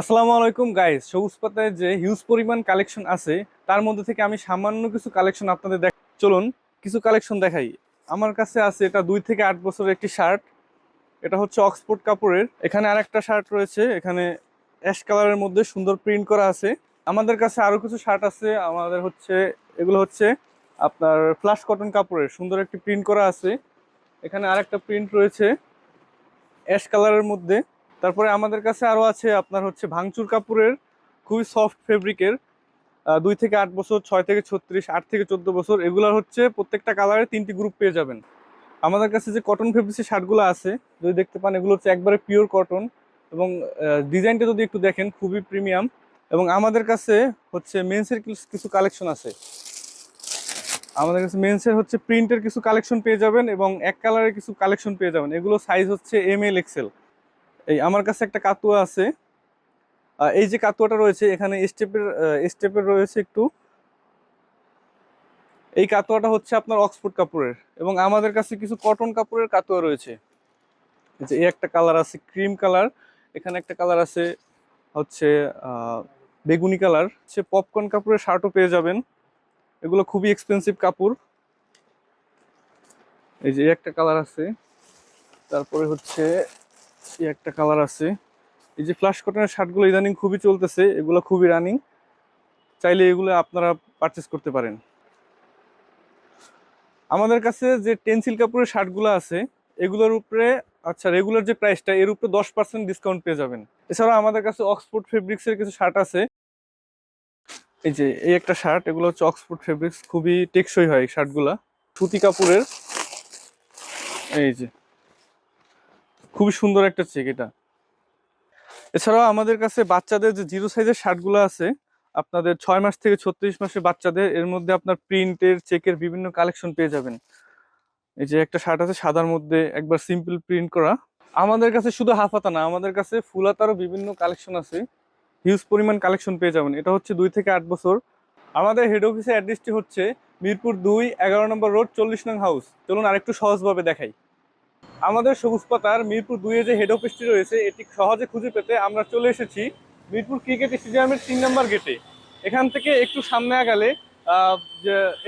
আসসালামু আলাইকুম গাইস সবুজ পাতায় যে হিউজ পরিমাণ কালেকশন আছে, তার মধ্যে থেকে আমি সামান্য কিছু কালেকশন আপনাদের দেখ চলুন, কিছু কালেকশন দেখাই। আমার কাছে আছে এটা দুই থেকে আট বছরের একটি শার্ট এটা হচ্ছে অক্সফোর্ড কাপড়ের। এখানে আরেকটা শার্ট রয়েছে। এখানে অ্যাশ কালারের মধ্যে সুন্দর প্রিন্ট করা আছে। আমাদের কাছে আরও কিছু শার্ট আছে। আমাদের হচ্ছে, এগুলো হচ্ছে আপনার ফ্লাশ কটন কাপড়ের। সুন্দর একটি প্রিন্ট করা আছে। এখানে আরেকটা প্রিন্ট রয়েছে অ্যাশ কালারের মধ্যে। তারপরে আমাদের কাছে আরও আছে আপনার হচ্ছে ভাঙচুর কাপড়ের খুবই সফট ফেব্রিকের দুই থেকে আট বছর, ছয় থেকে ছত্রিশ, আট থেকে চোদ্দ বছর, এগুলোর হচ্ছে প্রত্যেকটা কালারে তিনটি গ্রুপ পেয়ে যাবেন। আমাদের কাছে যে কটন ফেব্রিক্সের শার্টগুলো আছে, যদি দেখতে পান, এগুলো হচ্ছে একবারে পিওর কটন এবং ডিজাইনটা যদি একটু দেখেন, খুবই প্রিমিয়াম এবং আমাদের কাছে হচ্ছে মেন্সের কিছু কালেকশন আছে। আমাদের কাছে মেন্সের হচ্ছে প্রিন্টের কিছু কালেকশন পেয়ে যাবেন এবং এক কালারের কিছু কালেকশন পেয়ে যাবেন। এগুলো সাইজ হচ্ছে এম এল এক্সেল এই আমার কাছে একটা কাতুয়া আছে। এই যে কাতুয়াটা রয়েছে, এখানে স্টেপের স্টেপের রয়েছে একটু। এই কাতুয়াটা হচ্ছে আপনার অক্সফোর্ড কাপড়ের এবং আমাদের কাছে কিছু কটন কাপড়ের কাতুয়া রয়েছে। যে এই একটা কালার আছে, ক্রিম কালার। এখানে একটা কালার আছে, হচ্ছে বেগুনি কালার। সে পপকর্ন কাপড়ের শার্টও পেয়ে যাবেন। এগুলো খুবই এক্সপেন্সিভ কাপড়। এই যে একটা কালার আছে। তারপরে হচ্ছে এই একটা কালার আছে। এই যে ফ্লাশ কটনের শার্টগুলো ইদানিং খুবই চলতেছে, এগুলো খুবই রানিং চাইলে এগুলো আপনারা পারচেস করতে পারেন। আমাদের কাছে যে টেন্সিল কাপড়ের শার্টগুলো আছে, এগুলোর উপরে আচ্ছা রেগুলার যে প্রাইসটা এর উপরে দশ পার্সেন্ট ডিসকাউন্ট পেয়ে যাবেন। এছাড়াও আমাদের কাছে অক্সফোর্ড ফেব্রিক্সের কিছু শার্ট আছে। এই যে, এই একটা শার্ট এগুলো হচ্ছে অক্সফোর্ড ফেব্রিক্স খুবই টেকসই হয় শার্টগুলা সুতি কাপড়ের এই যে। খুবই সুন্দর একটা চেক এটা। এছাড়াও আমাদের কাছে বাচ্চাদের যে জিরো সাইজের শার্টগুলো আছে, আপনাদের ছয় মাস থেকে ছত্রিশ মাসের বাচ্চাদের, এর মধ্যে আপনার প্রিন্টের চেকের বিভিন্ন কালেকশন পেয়ে যাবেন। এই যে একটা শার্ট আছে সাদার মধ্যে, একবার সিম্পল প্রিন্ট করা। আমাদের কাছে শুধু হাফ হাতা না, আমাদের কাছে ফুল হাতারও বিভিন্ন কালেকশন আছে। হিউজ পরিমাণ কালেকশন পেয়ে যাবেন। এটা হচ্ছে দুই থেকে আট বছর। আমাদের হেড অফিসের অ্যাড্রেসটি হচ্ছে মিরপুর দুই, এগারো নম্বর রোড চল্লিশ নং হাউস চলুন আরেকটু সহজভাবে দেখাই। আমাদের সবুজ পাতার মিরপুর দুইয়ে যে হেড অফিসটি রয়েছে, এটি সহজে খুঁজে পেতে আমরা চলে এসেছি মিরপুর ক্রিকেট স্টেডিয়ামের তিন নম্বর গেটে। এখান থেকে একটু সামনে আগালে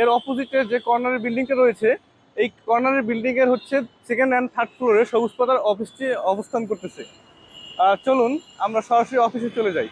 এর অপোজিটে যে কর্নারের বিল্ডিংটা রয়েছে, এই কর্নারের বিল্ডিংয়ের হচ্ছে সেকেন্ড অ্যান্ড থার্ড ফ্লোরে সবুজ পাতার অফিসটি অবস্থান করতেছে। চলুন, আমরা সরাসরি অফিসে চলে যাই।